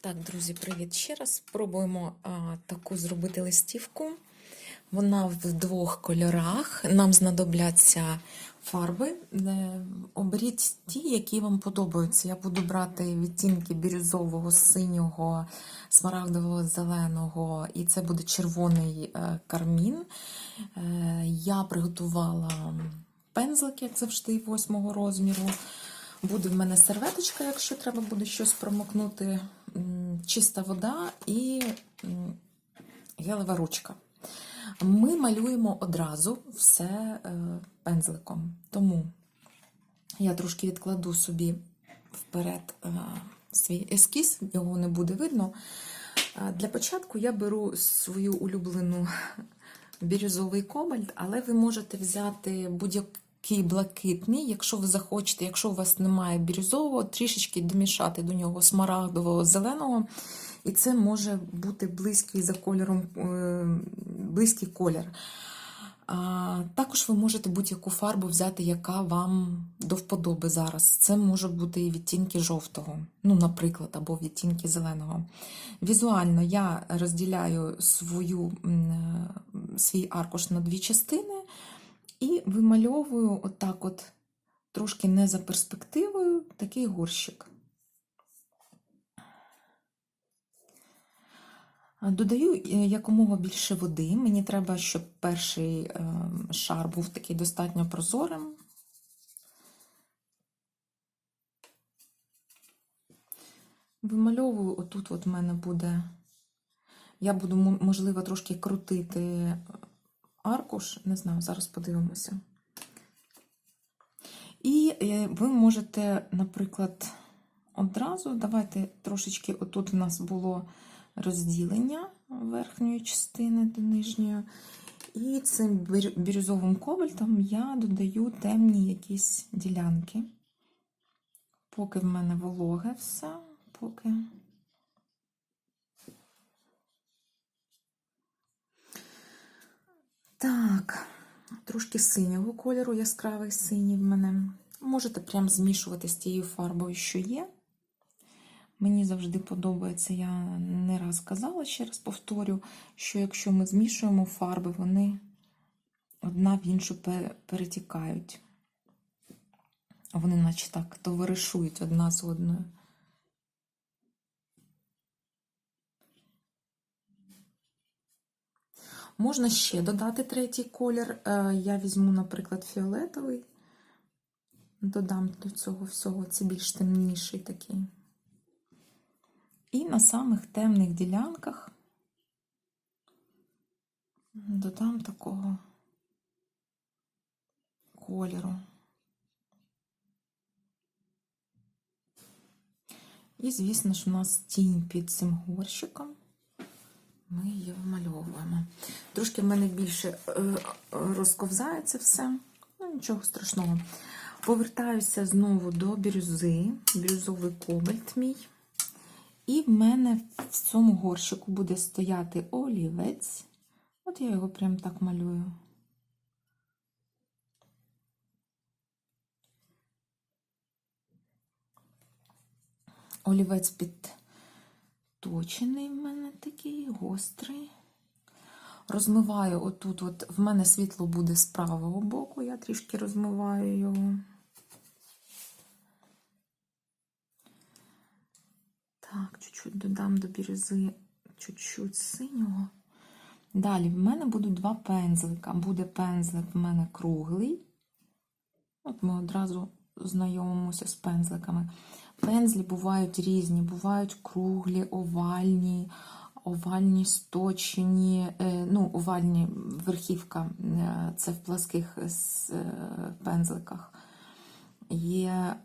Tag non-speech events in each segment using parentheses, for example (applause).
Так, друзі, привіт ще раз. Спробуємо а, таку зробити листівку. Вона в двох кольорах. Нам знадобляться фарби. Е, Оберіть ті, які вам подобаються. Я буду брати відтінки бірюзового, синього, смарагдового, зеленого, і це буде червоний е, кармін. Е, Я приготувала пензлик, як завжди, восьмого розміру. Буде в мене серветочка, якщо треба буде щось промокнути, чиста вода і гелева ручка. Ми малюємо одразу все е, пензликом. Тому я трошки відкладу собі вперед е, свій ескіз, його не буде видно. Е, Для початку я беру свою улюблену (laughs) бірюзовий кобальт, але ви можете взяти будь-який блакитний, якщо ви захочете, якщо у вас немає бірюзового, трішечки домішати до нього смарагдового зеленого. І це може бути близький за кольором, е, близький колір. Також ви можете будь-яку фарбу взяти, яка вам до вподоби зараз. Це може бути і відтінки жовтого, ну, наприклад, або відтінки зеленого. Візуально я розділяю свою, е, свій аркуш на дві частини і вимальовую отак от, трошки не за перспективою, такий горщик. Додаю е, якомога більше води. Мені треба, щоб перший е, шар був такий достатньо прозорим. Вимальовую, отут от в мене буде, я буду, можливо, трошки крутити аркуш, не знаю, зараз подивимося. І е, ви можете, наприклад, одразу, давайте трошечки, отут в нас було розділення верхньої частини до нижньої. І цим бірюзовим кобальтом я додаю темні якісь ділянки. Поки в мене вологе все, поки. Так, трошки синього кольору, яскравий синій в мене. Можете прям змішувати з тією фарбою, що є. Мені завжди подобається, я не раз казала, ще раз повторю, що якщо ми змішуємо фарби, вони одна в іншу перетікають. Вони, наче так, товаришують одна з одною. Можна ще додати третій колір. Е, Я візьму, наприклад, фіолетовий, додам до цього всього, це більш темніший такий. І на самих темних ділянках додам такого кольору. І, звісно ж, у нас тінь під цим горщиком. Ми її вмальовуємо. Трошки в мене більше е, розковзається все, ну нічого страшного. Повертаюся знову до бірюзи, бірюзовий кобальт мій. І в мене в цьому горщику буде стояти олівець. От я його прям так малюю. Олівець підточений в мене такий гострий. Розмиваю отут, от в мене світло буде з правого боку, я трішки розмиваю його. Так, чуть-чуть додам до бірюзи чуть-чуть синього. Далі в мене будуть два пензлика. Буде пензлик в мене круглий. От ми одразу знайомимося з пензликами. Пензлі бувають різні, бувають круглі, овальні, овальні сточені, е, ну, овальні верхівка е, це в пласких е, пензликах. Є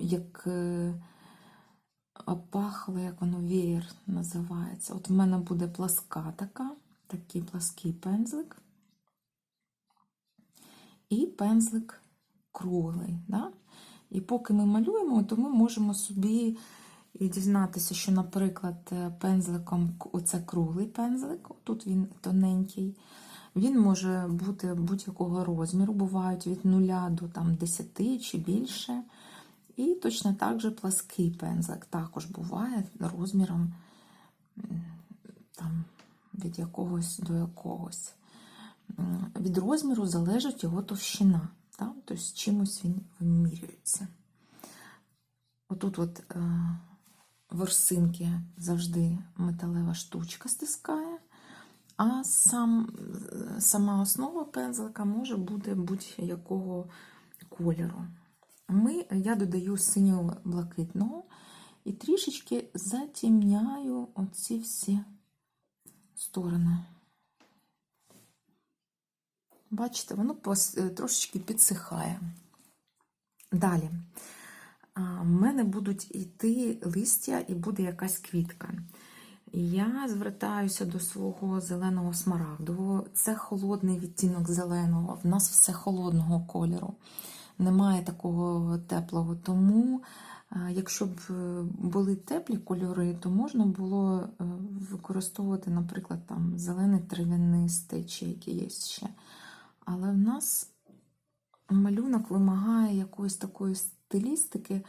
як опахло, як воно веєр називається. От в мене буде пласка така, такий плаский пензлик. І пензлик круглий. Да? І поки ми малюємо, то ми можемо собі дізнатися, що, наприклад, е, пензликом оце круглий пензлик, тут він тоненький. Він може бути будь-якого розміру, бувають від 0 до там, 10 чи більше. І точно так же плаский пензлик також буває розміром там, від якогось до якогось. Від розміру залежить його товщина. Так? Тобто з чимось він вимірюється. Отут от е, ворсинки завжди металева штучка стискає, а сам, сама основа пензлика може бути будь-якого кольору. Ми, я додаю синього блакитного і трішечки затемняю оці всі сторони. Бачите, воно е, трошечки підсихає. Далі. В мене будуть йти листя і буде якась квітка. Я звертаюся до свого зеленого смарагдового. Це холодний відтінок зеленого. В нас все холодного кольору. Немає такого теплого. Тому, якщо б е, були теплі кольори, то можна було е, використовувати, наприклад, там зелений трав'янистий чи який є ще. Але в нас малюнок вимагає якоїсь такої стилістики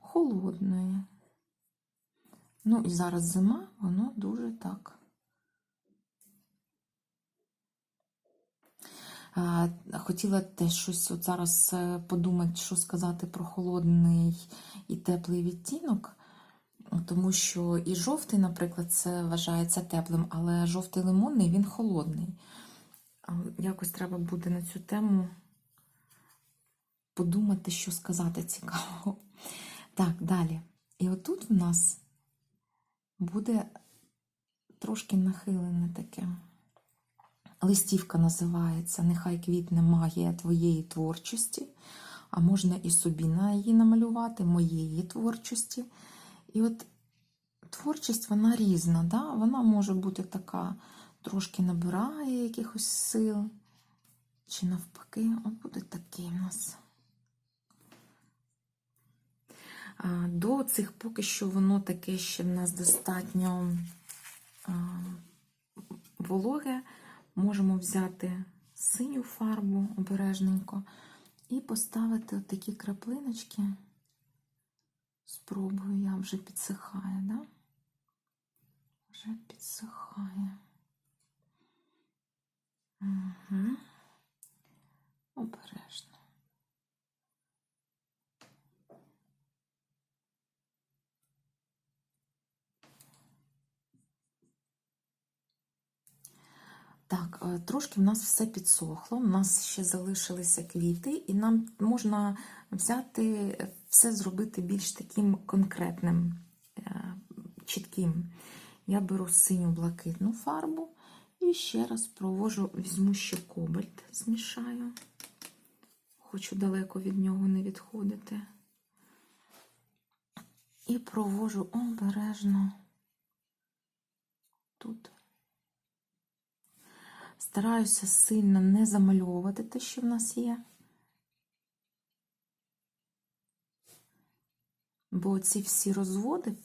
холодної. Ну і зараз зима, воно дуже так. Хотіла теж щось от зараз е, подумати, що сказати про холодний і теплий відтінок, тому що і жовтий, наприклад, це вважається теплим, але жовтий лимонний він холодний. Якось треба буде на цю тему подумати, що сказати цікавого. Так, далі. І отут в нас буде трошки нахилене таке. Листівка називається Нехай квітне магія твоєї творчості, а можна і собі на її намалювати, моєї творчості. І от творчість вона різна, да? вона може бути така, трошки набирає якихось сил, чи навпаки, от буде такий у нас. До цих поки що воно таке ще в нас достатньо вологе. Можемо взяти синю фарбу обережненько і поставити такі краплиночки. Спробую, я вже підсихає, да? Вже підсихає. Обережно. Так, е, трошки в нас все підсохло, у нас ще залишилися квіти, і нам можна взяти все зробити більш таким конкретним, е, чітким. Я беру синю блакитну фарбу і ще раз провожу, візьму ще кобальт, змішаю. Хочу далеко від нього не відходити. І провожу обережно тут. Стараюся сильно не замальовувати те, що в нас є. Бо ці всі розводи,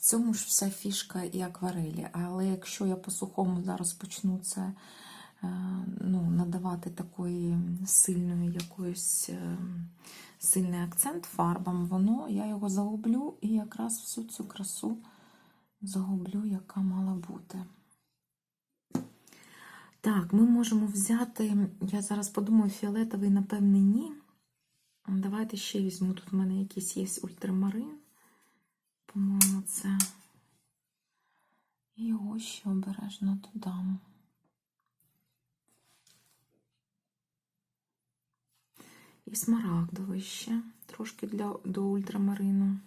в цьому ж вся фішка і акварелі. Але якщо я по-сухому зараз почну це е, ну, надавати такої сильної якоїсь е, сильний акцент фарбам, воно я його загублю і якраз всю цю красу загублю, яка мала бути. Так, ми можемо взяти, я зараз подумаю, фіолетовий, напевне, ні. Давайте ще візьму. Тут в мене якийсь є ультрамарин. По-моєму, це. І його ще обережно додам. І смарагдовий ще, трошки для, до ультрамарину.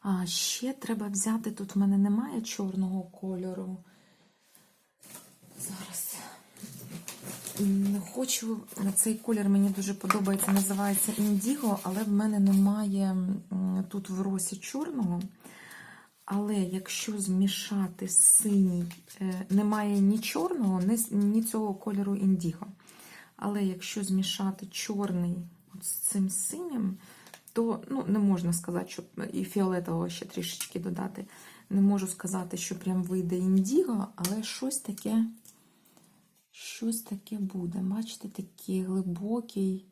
А ще треба взяти, тут в мене немає чорного кольору. Зараз хочу, цей колір мені дуже подобається, називається індіго, але в мене немає тут в росі чорного. Але якщо змішати синій, е, немає ні чорного, ні, цього кольору індіго. Але якщо змішати чорний з цим синім, то ну, не можна сказати, що і фіолетового ще трішечки додати. Не можу сказати, що прям вийде індіго, але щось таке, щось таке буде. Бачите, такий глибокий,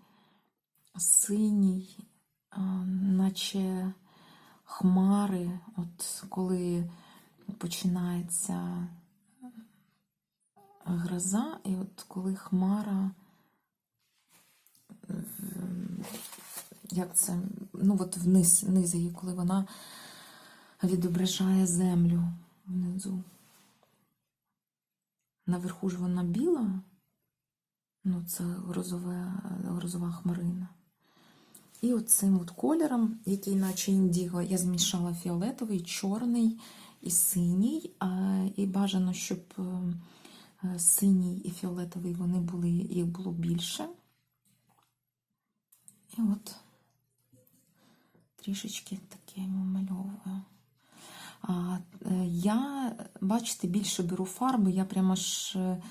синій, наче хмари, от коли починається гроза, і от коли хмара, як це, ну от вниз, вниз її, коли вона відображає землю внизу. Наверху ж вона біла, ну це грозове, грозова хмарина. І оцим от кольором, який наче індіго, я змішала фіолетовий, чорний і синій. І бажано, щоб е, синій і фіолетовий вони були, їх було більше. І от трішечки таке вимальовую. Е, я, бачите, більше беру фарби, я прямо ж е,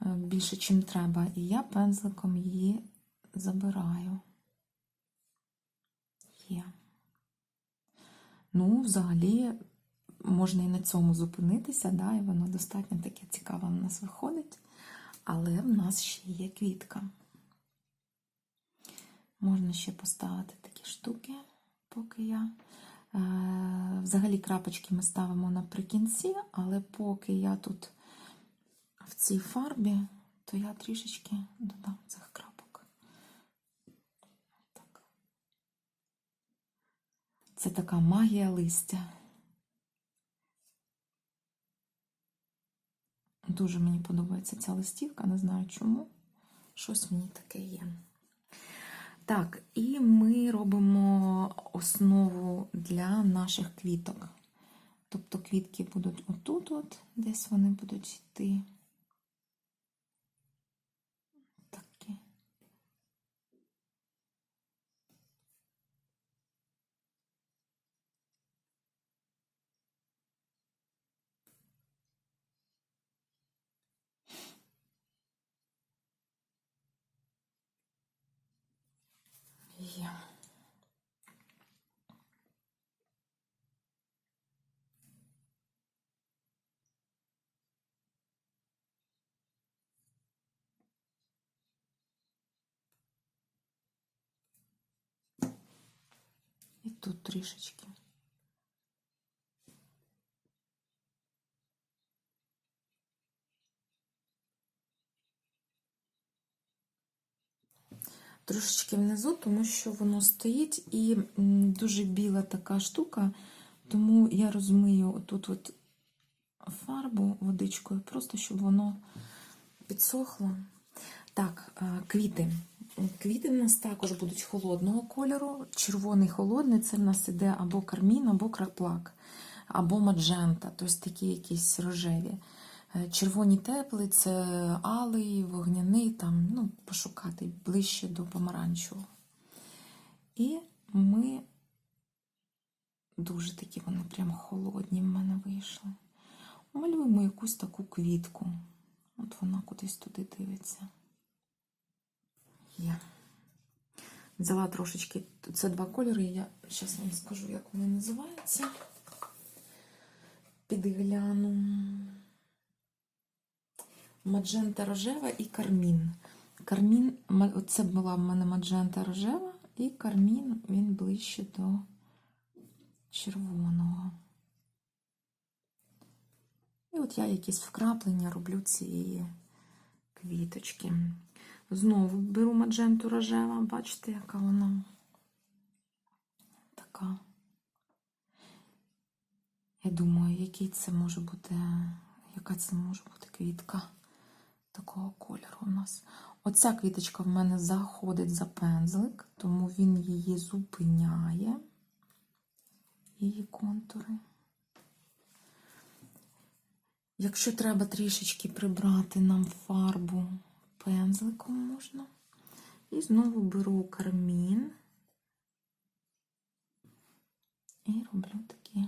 більше, чим треба. І я пензликом її забираю. Є. Ну, взагалі, можна і на цьому зупинитися, да, і воно достатньо таке цікаве в нас виходить. Але в нас ще є квітка. Можна ще поставити такі штуки, поки я. Е, Взагалі крапочки ми ставимо наприкінці, але поки я тут в цій фарбі, то я трішечки додам цих крапок. Так. Це така магія листя. Дуже мені подобається ця листівка, не знаю чому. Щось мені таке є. Так, і ми робимо основу для наших квіток. Тобто квітки будуть отут, от, десь вони будуть йти. Такі. Є. І тут трішечки. Трошечки внизу, тому що воно стоїть і дуже біла така штука, тому я розмию отут от фарбу водичкою, просто щоб воно підсохло. Так, е, квіти. Квіти в нас також будуть холодного кольору. Червоний холодний це в нас іде або кармін, або краплак, або маджента, тобто такі якісь рожеві. Е, Червоні теплий це алий, вогняний, там, ну, пошукати ближче до помаранчевого. І ми дуже такі вони прям холодні в мене вийшли. Малюємо якусь таку квітку. От вона кудись туди дивиться. Є. Взяла трошечки, це два кольори, я зараз вам скажу, як вони називаються. Підгляну. Маджента рожева і кармін. Кармін, оце була в мене маджента рожева, і кармін він ближче до червоного. І от я якісь вкраплення роблю цієї квіточки. Знову беру мадженту рожева, бачите, яка вона така. Я думаю, який це може бути, яка це може бути квітка такого кольору у нас. Оця квіточка в мене заходить за пензлик, тому він її зупиняє, її контури. Якщо треба трішечки прибрати нам фарбу пензликом можна. І знову беру кармін і роблю такі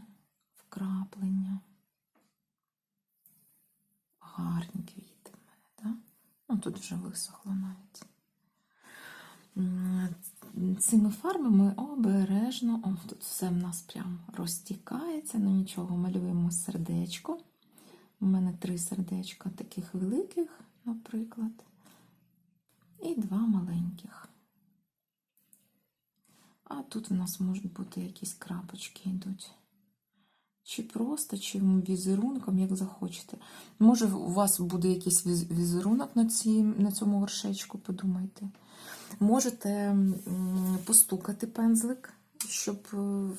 вкраплення. Гарні квіти в мене, так? Ну, тут вже висохло навіть. Цими фарбами обережно, о, тут все в нас прям розтікається, ну нічого, малюємо сердечко. У мене три сердечка таких великих, наприклад, і два маленьких. А тут у нас можуть бути якісь крапочки йдуть. Чи просто, чи візерунком, як захочете. Може, у вас буде якийсь візерунок на, ці, на цьому вершечку, подумайте. Можете постукати пензлик, щоб е,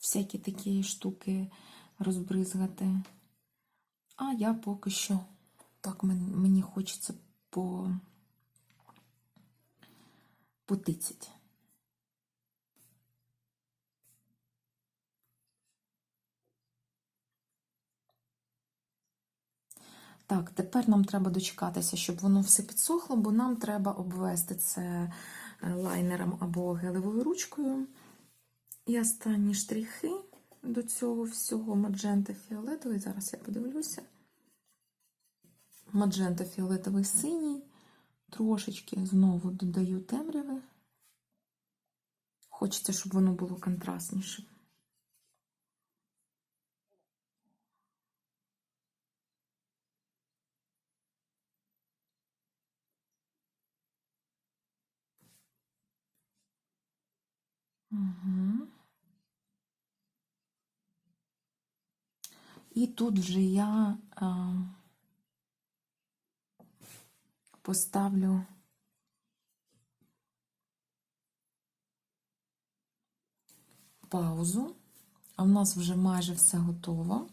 всякі такі штуки розбризгати. А я поки що так мені хочеться по потицять. Так, тепер нам треба дочекатися, щоб воно все підсохло, бо нам треба обвести це е, лайнером або гелевою ручкою. І останні штрихи до цього всього маджента фіолетовий. Зараз я подивлюся. Маджента фіолетовий синій. Трошечки знову додаю темряви. Хочеться, щоб воно було контрастніше. Угу. І тут вже я а, поставлю паузу, а в нас вже майже все готово.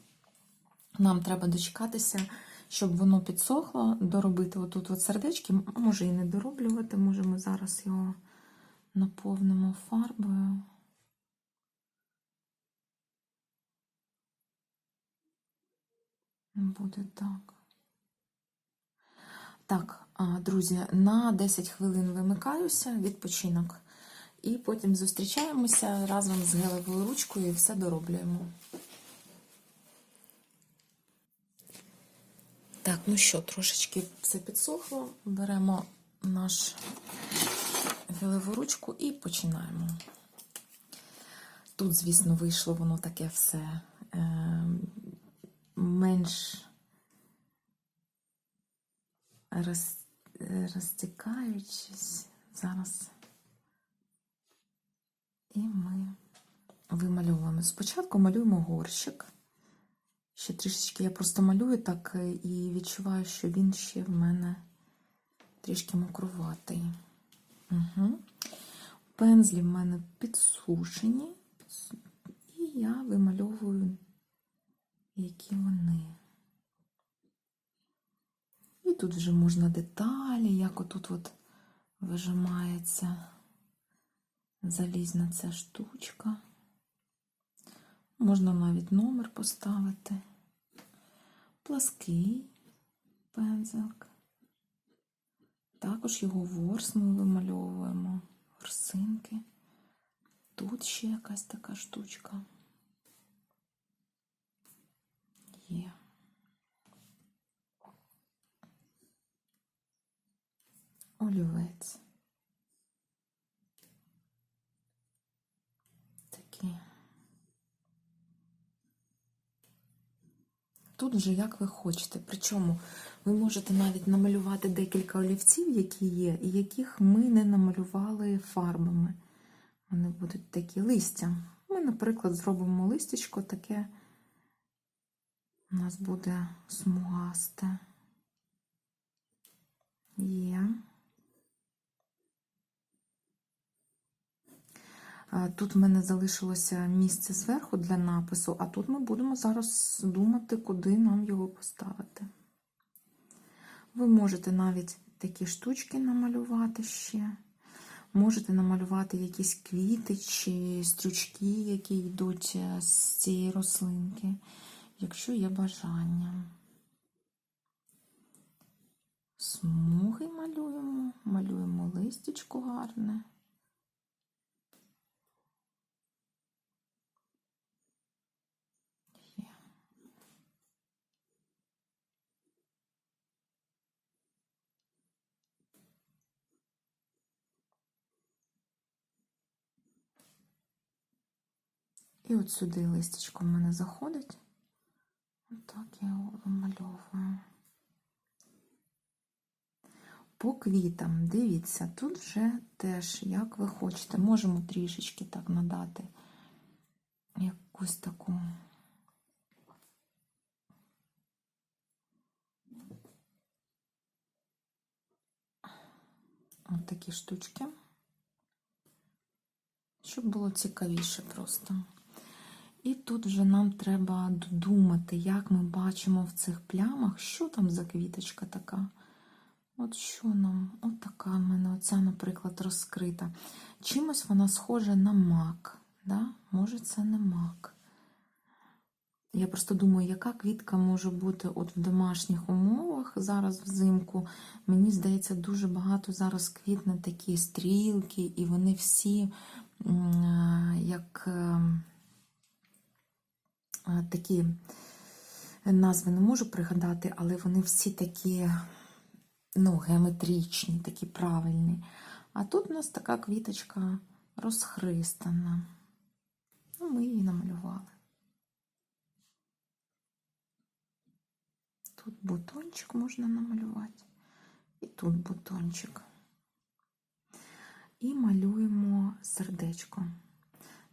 Нам треба дочекатися, щоб воно підсохло, доробити отут от сердечки, може і не дороблювати, може ми зараз його наповнимо фарбою. Буде так. Так, друзі, на 10 хвилин вимикаюся, відпочинок. І потім зустрічаємося разом з гелевою ручкою і все дороблюємо. Так, ну що, трошечки все підсохло. Беремо наш гелеву ручку і починаємо. Тут, звісно, вийшло воно таке все е, менш роз, розтікаючись. Зараз. І ми вимальовуємо. Спочатку малюємо горщик. Ще трішечки я просто малюю так е, і відчуваю, що він ще в мене трішки мокруватий. Угу. Пензлі в мене підсушені, і я вимальовую, які вони. І тут вже можна деталі, як отут от вижимається залізна ця штучка. Можна навіть номер поставити. Плаский пензелк. Також його ворс ми вимальовуємо, ворсинки. Тут ще якась така штучка. Є. Олівець. Такі. Тут вже як ви хочете. Причому ви можете навіть намалювати декілька олівців, які є, і яких ми не намалювали фарбами. Вони будуть такі листя. Ми, наприклад, зробимо листячко таке. У нас буде смугасте. Є. Тут в мене залишилося місце зверху для напису, а тут ми будемо зараз думати, куди нам його поставити. Ви можете навіть такі штучки намалювати ще. Можете намалювати якісь квіти чи стрючки, які йдуть з цієї рослинки, якщо є бажання. Смуги малюємо, малюємо листячко гарне. І от сюди листячко в мене заходить. Отак я його вимальовую. По квітам, дивіться, тут вже теж, як ви хочете, можемо трішечки так надати якусь таку. От такі штучки, щоб було цікавіше просто. І тут вже нам треба додумати, як ми бачимо в цих плямах, що там за квіточка така. От що нам? От така в мене, оця, наприклад, розкрита. Чимось вона схожа на мак. Да? Може, це не мак. Я просто думаю, яка квітка може бути от в домашніх умовах зараз взимку. Мені здається, дуже багато зараз квітне такі стрілки, і вони всі як е, е, такі назви не можу пригадати, але вони всі такі ну, геометричні, такі правильні. А тут у нас така квіточка розхристана. Ну, ми її намалювали. Тут бутончик можна намалювати. І тут бутончик. І малюємо сердечко.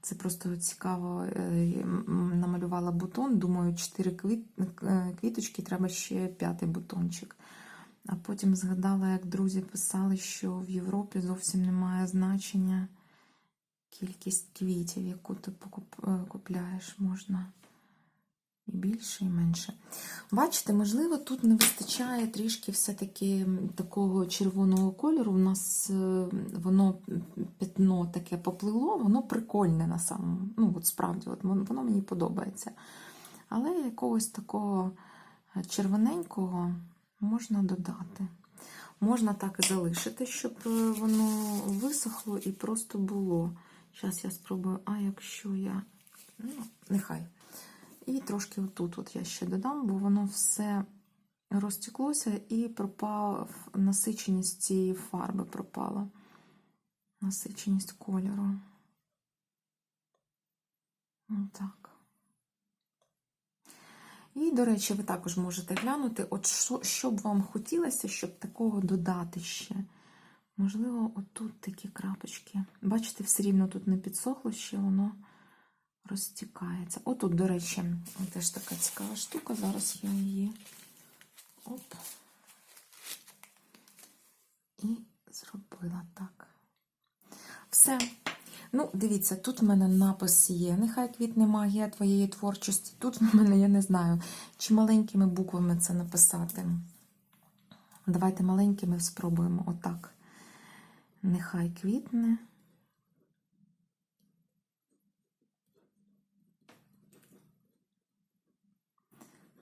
Це просто цікаво. е, Намалювала бутон, думаю, 4 квіточки, треба ще п'ятий бутончик. А потім згадала, як друзі писали, що в Європі зовсім немає значення кількість квітів, яку ти е, купляєш, можна і більше, і менше. Бачите, можливо, тут не вистачає трішки все-таки такого червоного кольору. У нас е, воно пятно таке поплило, воно прикольне на самому. Ну, от справді, от воно мені подобається. Але якогось такого е, червоненького можна додати. Можна так і залишити, щоб е, воно висохло і просто було. Зараз я спробую, а якщо я. Ну, нехай. І трошки отут от я ще додам, бо воно все розтеклося і пропав насиченість цієї фарби пропала. Насиченість кольору. Отак. І, до речі, ви також можете глянути, от що, що б вам хотілося, щоб такого додати ще. Можливо, отут такі крапочки. Бачите, все рівно тут не підсохло, ще воно розтікається. Отут, до речі, теж така цікава штука. Зараз я її оп. І зробила так. Все. Ну, дивіться, тут в мене напис є. Нехай квітне магія твоєї творчості. Тут в мене, я не знаю, чи маленькими буквами це написати. Давайте маленькими спробуємо отак. Нехай квітне.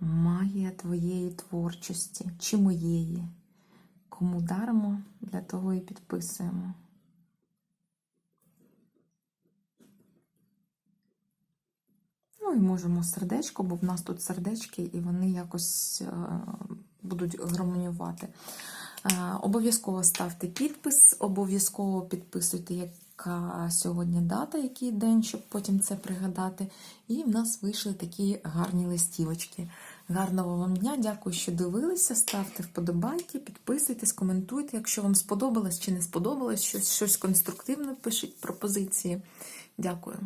Магія твоєї творчості чи моєї. Кому даримо, для того і підписуємо. Ну і можемо сердечко, бо в нас тут сердечки, і вони якось е, будуть гармонювати. Е, Обов'язково ставте підпис, обов'язково підписуйте, яка сьогодні дата, який день, щоб потім це пригадати. І в нас вийшли такі гарні листівочки. Гарного вам дня, дякую, що дивилися. Ставте вподобайки, підписуйтесь, коментуйте. Якщо вам сподобалось чи не сподобалось щось, щось конструктивне, пишіть пропозиції. Дякую.